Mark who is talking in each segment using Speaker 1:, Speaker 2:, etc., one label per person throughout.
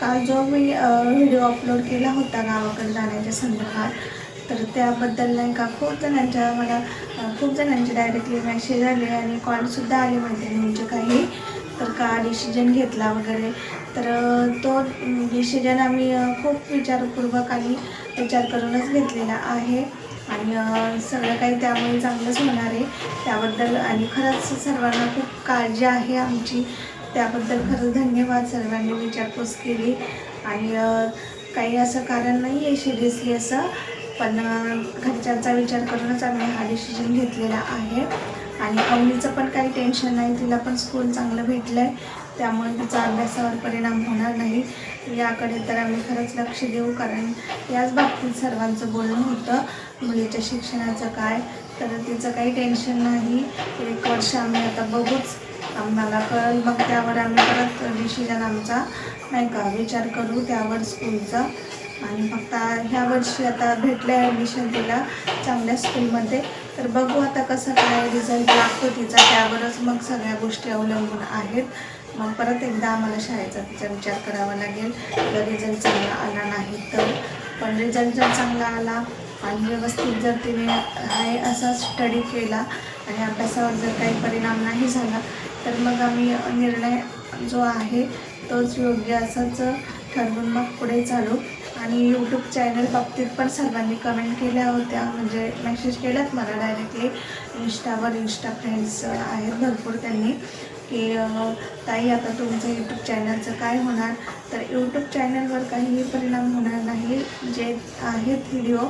Speaker 1: काल जो मी video upload केला होता गावाकडे जाण्याच्या संदर्भात तर त्याबद्दल नाही का खूप जणांच्या मला खूप जणांचे डायरेक्टली मेसेज आले आणि कॉलसुद्धा आले मैत्रिणींचे काही तर का डिसिजन घेतला वगैरे. तर तो डिसिजन आम्ही खूप विचारपूर्वक आणि विचार करूनच घेतलेला आहे. आणि सगळं काही त्यामुळे चांगलंच होणार आहे. त्याबद्दल आणि खरंच सर्वांना खूप काळजी आहे आमची. त्याबद्दल खरंच धन्यवाद सर्वांनी विचारपूस केली. आणि काही असं कारण नाही आहे सिरियसली असं पण घरच्यांचा विचार करूनच आम्ही हा डिसिजन घेतलेला आहे. आणि अवनीचं पण काही टेन्शन नाही तिला पण स्कूल चांगलं भेटलं आहे त्यामुळे तिचा अभ्यासावर परिणाम होणार नाही. याकडे तर आम्ही खरंच लक्ष देऊ कारण याच बाबतीत सर्वांचं बोलणं होतं मुलीच्या शिक्षणाचं काय तर तिचं काही टेन्शन नाही. एक वर्ष आम्ही आता बघूच आम्हाला कळेल. मग त्यावर आम्ही परत डिसिजन आमचा नाही का विचार करू त्यावर स्कूलचा आणि फक्त ह्या वर्षी आता भेटलं आहे ॲडमिशन तिला चांगल्या स्कूलमध्ये तर बघू आता कसं काय रिझल्ट लागतो तिचा. त्यावरच मग सगळ्या गोष्टी अवलंबून आहेत. मग परत एकदा आम्हाला शाळेचा तिचा विचार करावा लागेल. जर रिझल्ट चांगला आला नाही तर. पण रिझल्ट जर चांगला आला आणि व्यवस्थित जर तिने आहे असा स्टडी केला आणि अभ्यासावर जर काही परिणाम नाही झाला तर मग आम्ही निर्णय जो आहे तोच योग्य असाच ठरवून मग पुढे चालू. आणि यूट्यूब चॅनल बाबतीत पण सर्वांनी कमेंट केल्या होत्या. म्हणजे मेसेज केल्यात मला डायरेक्टली इंस्टावर इंस्टा फ्रेंड्स आहेत भरपूर त्यांनी. की ताई आता तुमचं यूट्यूब चॅनलचं काय होणार? तर यूट्यूब चॅनलवर काहीही परिणाम होणार नाही. जे आहेत व्हिडिओ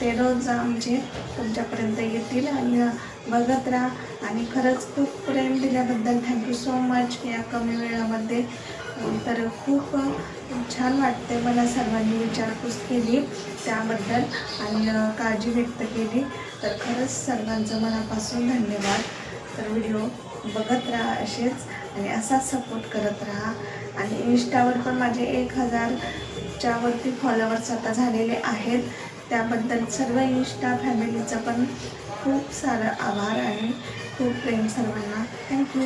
Speaker 1: ते रोज आमचे तुमच्यापर्यंत येतील आणि बघत राहा. आणि खरंच खूप प्रेम दिल्याबद्दल थँक्यू सो मच या कमी वेळामध्ये. तर खूप छान वाटते मला सर्वांनी विचारपूस केली त्याबद्दल आणि काळजी व्यक्त केली. तर खरंच सर्वांचं मनापासून धन्यवाद. तर व्हिडिओ बघत राहा असेच आणि असाच सपोर्ट करत राहा. आणि इन्स्टावर पण माझे एक हजारच्यावरती फॉलोअर्स आता झालेले आहेत. त्याबद्दल सर्व इन्स्टा फॅमिलीचं पण खूप सारं आभार आहे. खूप प्रेम सर्वांना. थँक्यू